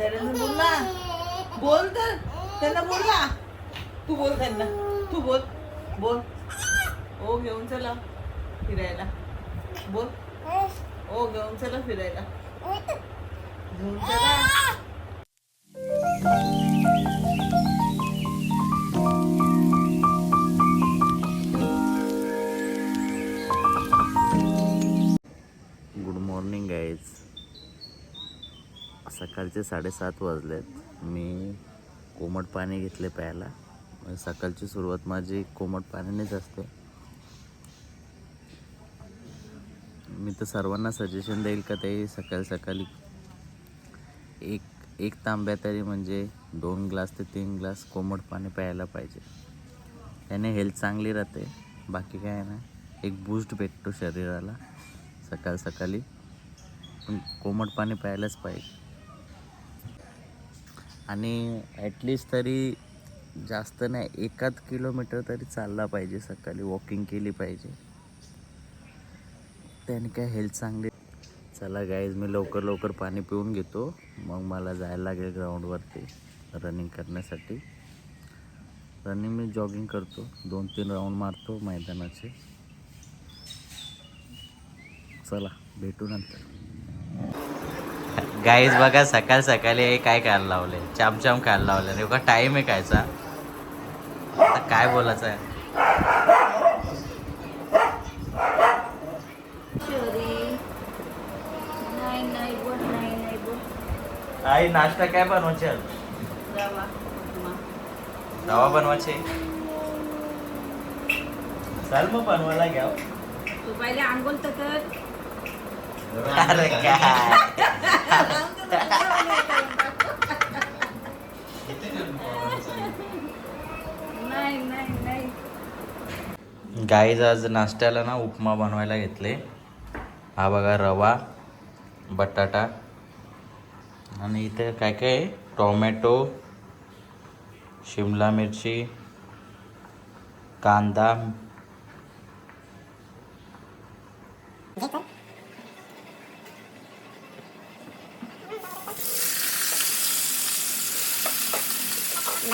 धैर्याने बोल ना. बोल तर. त्यांना बोल ना. तू बोल त्यांना. तू बोल. बोल. ओ घेऊन चला फिरायला. बोल. ओ घेऊन चला फिरायला. घेऊन चला. सकाळचे साडेसात वाजलेत. मी कोमट पाणी घेतले प्यायला. सकाळची सुरुवात माझी कोमट पाण्यानेच असते. मी तर सर्वांना सजेशन देईल का ते सकाळी सकाळी एक एक तांब्या तरी म्हणजे दोन ग्लास ते तीन ग्लास कोमट पाणी प्यायला पाहिजे. त्याने हेल्थ चांगली राहते. बाकी काय ना एक बूस्ट भेटतो शरीराला सकाळ सकाळी. पण कोमट पाणी प्यायलाच पाहिजे. आणि ॲटलिस्ट तरी जास्त नाही एकाच किलोमीटर तरी चालला पाहिजे सकाळी. वॉकिंग केली पाहिजे. त्याने काय हेल्थ चांगली चला गाईज मी लवकर लवकर पाणी पिऊन घेतो. मग मला जायला लागेल ग्राउंडवरती रनिंग करण्यासाठी. रनिंग मी जॉगिंग करतो. दोन तीन राऊंड मारतो मैदानाचे. चला भेटू नंतर. गाईज बघा सकाळ सकाळी काय खायला लावले चामचाम खायला लावले नेमका टाइम आहे कायचा? आता काय बोलायचं आहे? आई नाश्ता काय बनवायचे रवा रवा बनवायचे चल मग बनवायला घ्या. तू पहिले आंघोळ तर अरे गाईज आज नाश्त्याला ना उपमा बनवायला घेतले. हा बघा रवा बटाटा आणि इथे काय काय आहे? टोमॅटो शिमला मिरची कांदा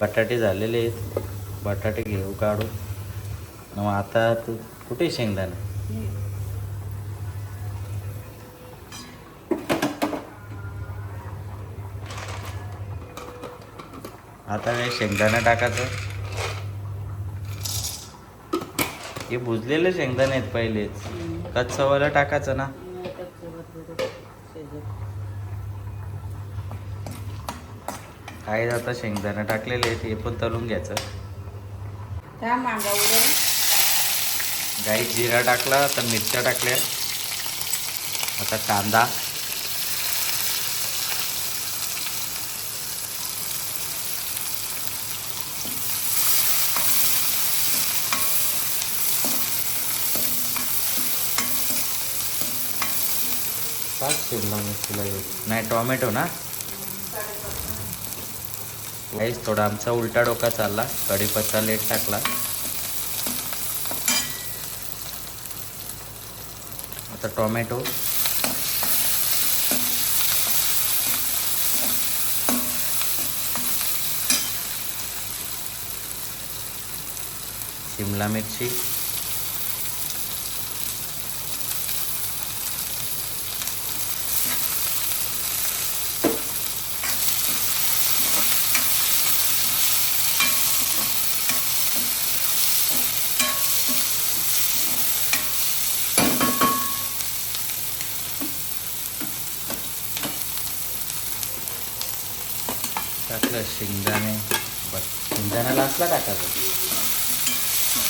बटाटे झालेले आहेत. बटाटे घेऊ काढू मग आता तू कुठे शेंगदाणे? आता काय शेंगदाणा टाकायचं? हे भुजलेले शेंगदाणे आहेत पहिलेच. कच्चवाला टाकायचं ना? काही आता शेंगदाणा टाकलेले आहेत हे पण तळून घ्यायचं. गाई जिरा टाकला तर मिरच्या टाकल्या. आता कांदा. शिमला मिरचीला येऊ नाही टोमॅटो ना? गाईस थोडा आमचा उलटा डोका चालला. कढीपत्ता लेट टाकला. आता टोमॅटो शिमला मिरची. टाकलं शेंगदाणे बस शेंगदाण्याला असला टाकायचं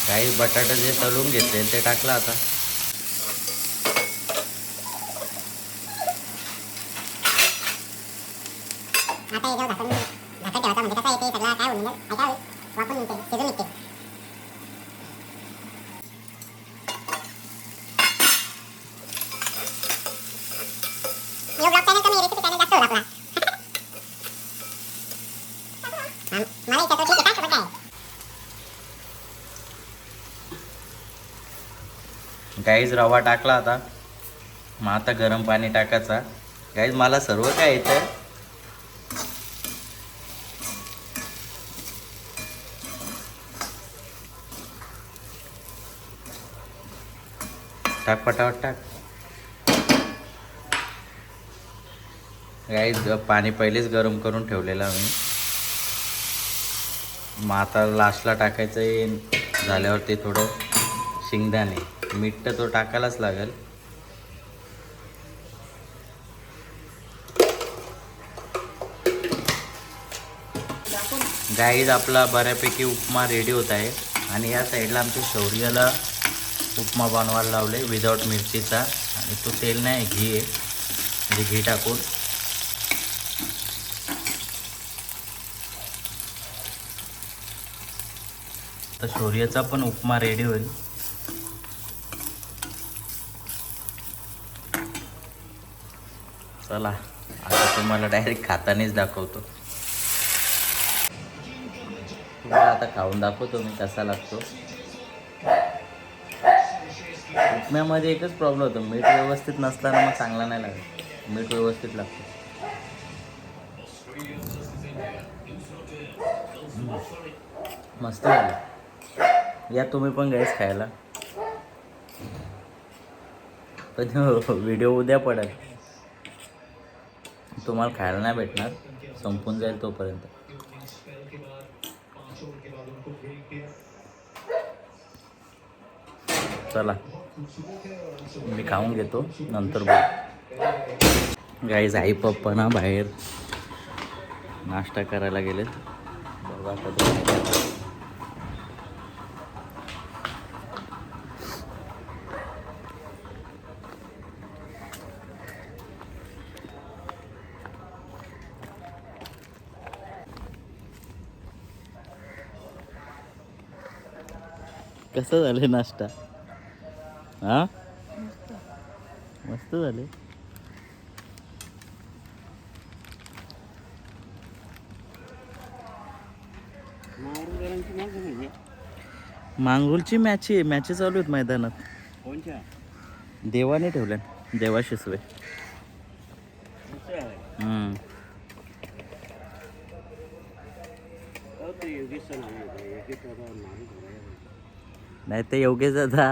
काही बटाटा जे तळून घेतले ते टाकलं आता. आता याच्यावर झाकण झाकण ठेवायचं म्हणजे कसं येते सगळं काय होईल काय काय वापरून निघते शिजून निघते यो ब्लॉग चॅनल कमी रेसिपी चॅनल जास्त होता आपला मला इच्छा तो ठीक आहे का काय गाईज रवा टाकला आता. मग आता गरम पाणी टाकायचा. गाईज मला सर्व काय येतं टाक पटावट टाक. गाईज पाणी पहिलेच गरम करून ठेवलेलं मी मग आता लास्टला टाकायचं झाल्यावर ते थोडं शेंगदाणे. मीठ तर तो टाकायलाच लागेल. गाईज आपला बऱ्यापैकी उपमा रेडी होत आहे. आणि या साईडला आमच्या शौर्याला उपमा बनवायला लावले विदाऊट मिरचीचा. आणि तो तेल नाही घी आहे. म्हणजे घी टाकून. तर शौर्याचा पण उपमा रेडी होईल. चला आता तुम्हाला डायरेक्ट खातानेच दाखवतो. तुम्हाला आता खाऊन दाखवतो मी कसा लागतो. उपम्यामध्ये एकच प्रॉब्लेम होतो मीठ व्यवस्थित नसताना मग चांगला नाही लागत. मीठ व्यवस्थित लागतं. मस्त झालं. या तुम्ही पण गॅस खायला. पण हो, व्हिडिओ उद्या पडेल. तुम्हाला खायला नाही भेटणार. संपून जाईल तोपर्यंत. चला. मी खाऊन घेतो. नंतर बघ. गाईज आई पप्पा ना बाहेर. नाश्ता करायला गेलेत. बघा कसं झालं नाश्ता? हा? मस्त झाले. मांगुलची मॅच आहे. मॅची चालू आहेत मैदानात. देवाने ठेवल्या. देवा शिसवे. हम्म. ते योगेश नाव आहे योगेश दादा नाव नाही ते योगेश दादा.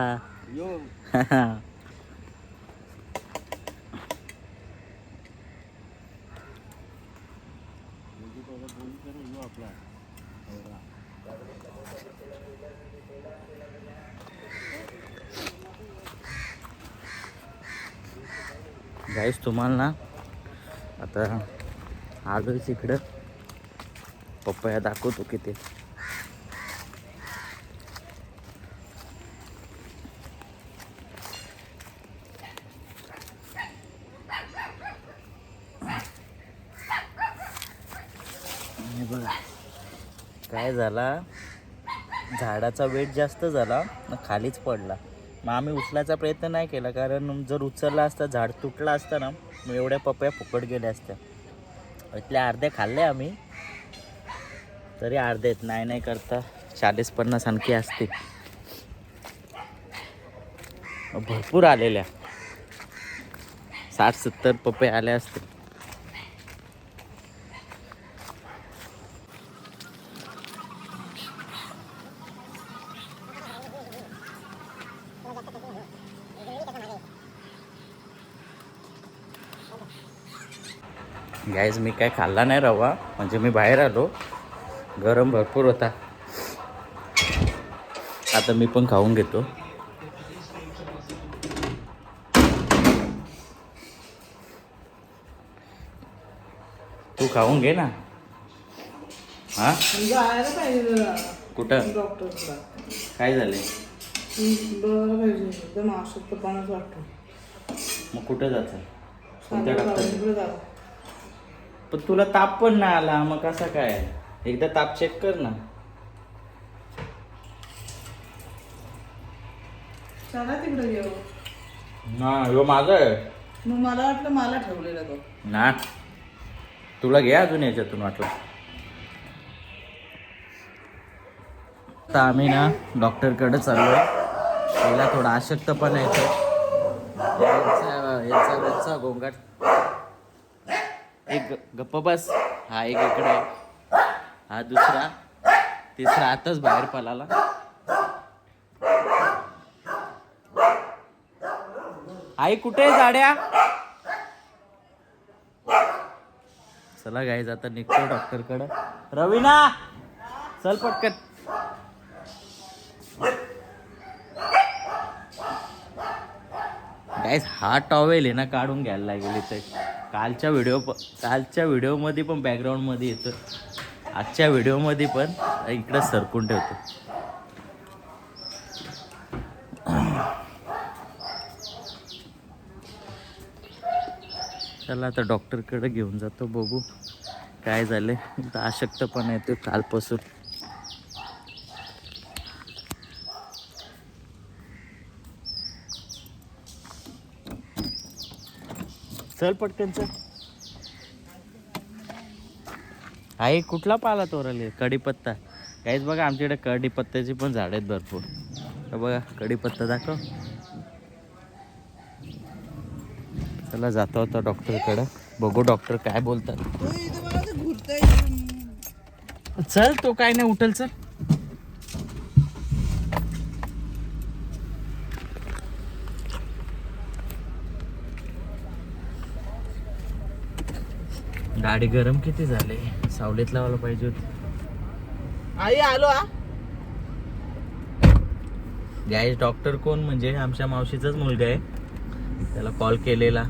गाईस तुम्हाला ना आता आलोच इकडं पप्पया दाखवतो किती हे बघा काय झाला. झाडाचा वेट जास्त झाला. खालीच पडला. मग आम्ही उचलायचा प्रयत्न नाही केला. कारण जर उचलला असता झाड तुटला असता ना मग एवढ्या पपया फुकट गेल्या असत्या. इथल्या अर्ध्या खाल्ल्या आम्ही. तरी अर्धेत नाही नाही करता. चाळीस पन्नास आणखी असतील भरपूर आलेल्या. साठ सत्तर पपे आले असतील गाईज मी काय खाल्ला नाही रवा. म्हणजे मी बाहेर आलो. गरम भरपूर होता. आता मी पण खाऊन घेतो. तू खाऊन घे ना. हा? कुठं? काय झाले मग कुठं जायचं? कोणत्या डॉक्टर पण तुला ताप पण नाही आला मग कसा काय? एकदा ताप चेक कर ना. चला तिकडे घेऊ ना ह्यो माझा आहे. मग मला वाटलं मला ठेवलेला तो. ना. तुला घे अजून याच्यातून वाटलं. आता आम्ही ना डॉक्टरकडे चाललोय. पहिला थोडा अशक्तपणा येतो याचा याचा रोजचा गोंगाट. एक गप्प बस. हा एक इकडे. हा दुसरा. तिसरा आताच बाहेर पळाला. आई कुठे आहे जाड्या? चला गाईज आता निघतो डॉक्टरकडे रवीना! चल पटकन. गाईज हा टॉवेल आहे ना काढून घ्यायला लागेल इथे. कालच्या व्हिडिओ प कालच्या व्हिडिओमध्ये पण बॅकग्राऊंडमध्ये येतो. आजच्या व्हिडिओमध्ये पण इकडं सरकून ठेवतो. चला आता डॉक्टरकडे घेऊन जातो बघू. काय झाले आता अशक्तपणा येतो कालपासून. चल पटकन चल. आई कुठला पाला तोरले कढीपत्ता. काहीच बघा आमच्याकडे कढीपत्त्याची पण झाड आहेत भरपूर. तर बघा कढीपत्ता दाखव. चला जातो आता डॉक्टरकडं. बघू डॉक्टर काय बोलतात. चल तो काय नाही उठल चल. गाडी गरम किती झाले? सावलीत लावायला पाहिजे होती. आई आलो हा डॉक्टर कोण? म्हणजे आमच्या मावशीचाच मुलगा आहे. त्याला कॉल केलेला.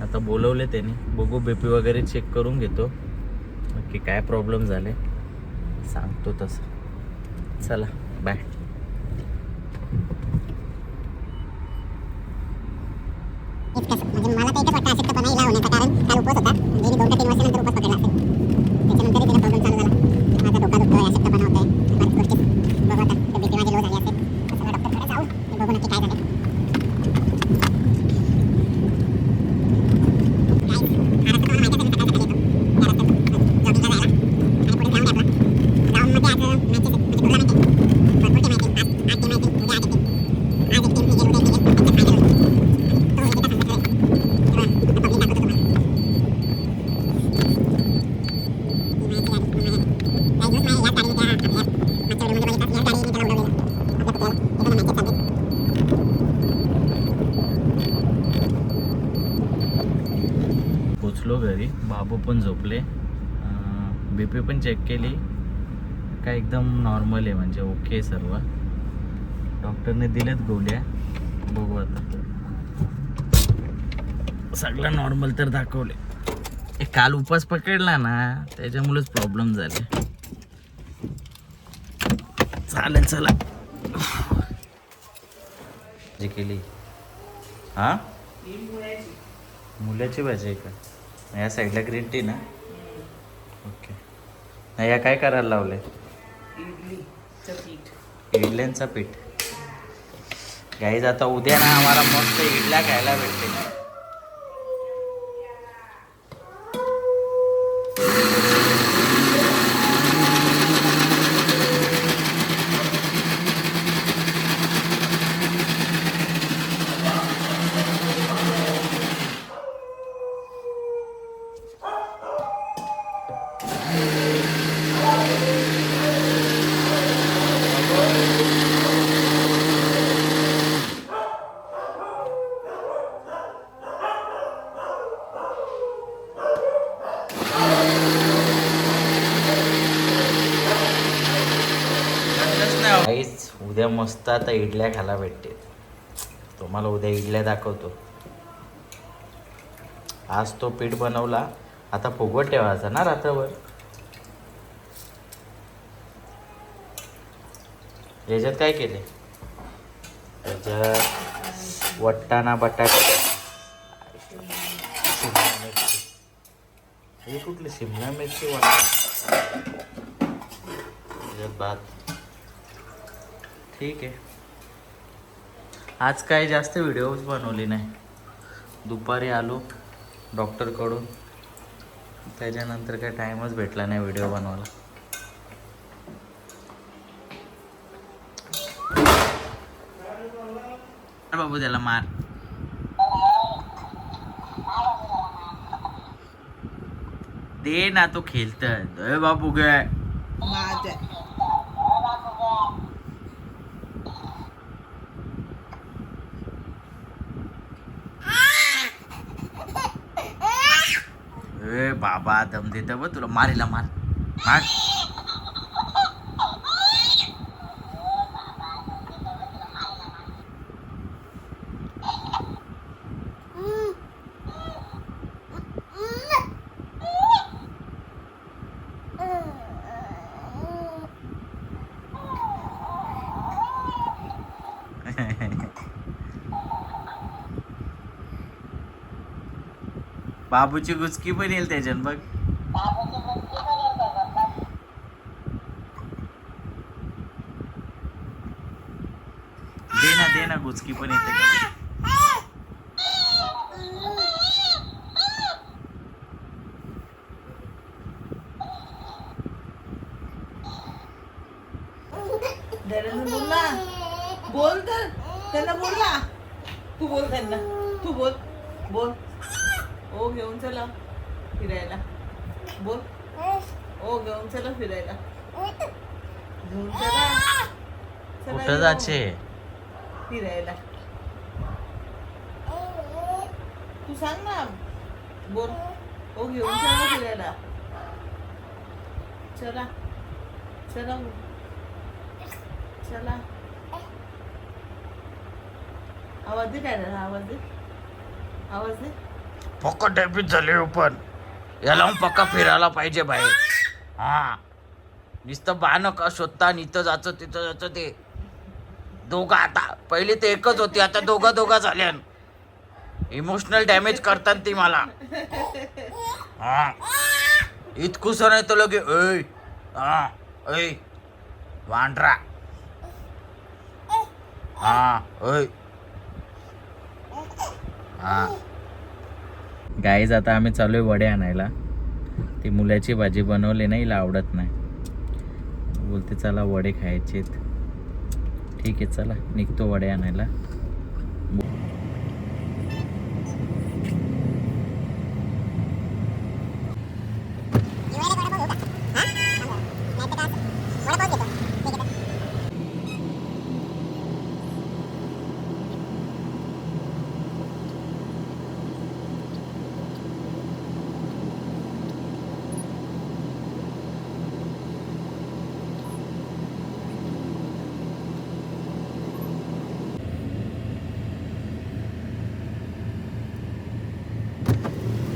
आता बोलवले त्याने. बघू बीपी वगैरे चेक करून घेतो. नक्की काय प्रॉब्लेम झाले सांगतो तसं. चला बाय पोचलो घरी. बाबू पण झोपले. बी पी पण चेक केली. काय एकदम नॉर्मल आहे म्हणजे ओके सर्व. डॉक्टरने दिलेत गोळ्या. बघू आता. सगळं नॉर्मल तर दाखवले ए, काल उपास पकडला ना त्याच्यामुळेच प्रॉब्लेम झाले. चालेल चला. जी केली. हा? मुलाची भाजी आहे का? या साईडला ग्रीन टी ना? ओके नाही या काय करायला लावले इडल्यांचा पीठ. गाईज आता उद्या ना आम्हाला मस्त इडल्या खायला भेटते मस्त आता इडल्या खायला भेटते. तुम्हाला उद्या इडल्या दाखवतो. आज तो पीठ बनवला. आता फुगवट ठेवायचा ना रात्रभर. याच्यात काय केले त्याच्यात वट्टाणा बटाटा. हे कुठली? शिमला मिरची वाटत भात. ठीक आहे. आज काही जास्त व्हिडिओज बनवली नाही. दुपारी आलो डॉक्टरकडून त्याच्यानंतर काय टाईमच भेटला नाही व्हिडिओ बनवायला. बाबू त्याला मार. दे ना तो खेळतोय. बाबू गे. बाबा दम देत व तुला मारीला मार. मार. बाबूची गुचकी पण येईल त्याच्यात बघ. दे ना दे ना गुचकी पण येते. का बघ. धैर्यानं बोल ना बोल तर त्यांना बोल ना तू बोल त्यांना तू बोल बोल ओ घेऊन चला फिरायला बोल घेऊन चला फिरायला घेऊन चला. चला कुठं येऊ. जायचे? फिरायला. तू सांग ना. बोल. ओ घेऊन चला फिरायला. चला. चला. चला. आवाज दे काय आवाज दे. आवाज दे. पक्का डॅबीत झाले पण. याला मग पक्का फिरायला पाहिजे बाहेर. हा. नुसतं बाण का शोधता आणि इथं जायचं तिथं जायचं ते. दोघं आता पहिले ते एकच होती आता दोघं दोघं झाल्या इमोशनल डॅमेज करतात ती मला. हा. इतकूस नाही तो लगे ऐ हा ऐ वांढरा. हा ऐ. हा. गाईज आता आम्ही चालू आहे वडे आणायला. ती मुलाची भाजी बनवली नाही हिला आवडत नाही. बोलते चला वडे खायचेत. ठीक आहे चला निघतो वडे आणायला जेवायला वडापाव घेऊ का? हा? नाहीतर काय असं? वडापाव घेतो.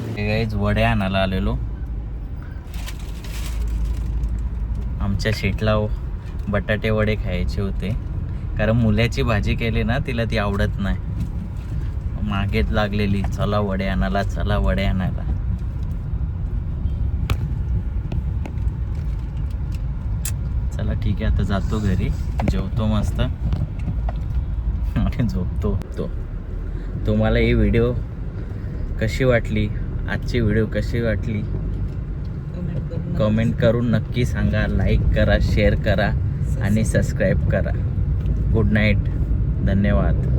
ठीक आहे. गाईज वडे आणायला आलेलो. आमच्या शेटला बटाटे वडे खायचे होते. कारण मुलाची भाजी केली ना तिला ती आवडत नाही. मागेच लागलेली चला वडे आणायला चला वडे आणायला. चला ठीक आहे आता जातो घरी. जेवतो मस्त. आणि झोपतो तो. तुम्हाला ही व्हिडिओ कशी वाटली? आजची व्हिडिओ कशी वाटली? कमेंट करून नक्की सांगा. लाईक करा शेअर करा आणि सबस्क्राईब करा. गुड नाईट धन्यवाद.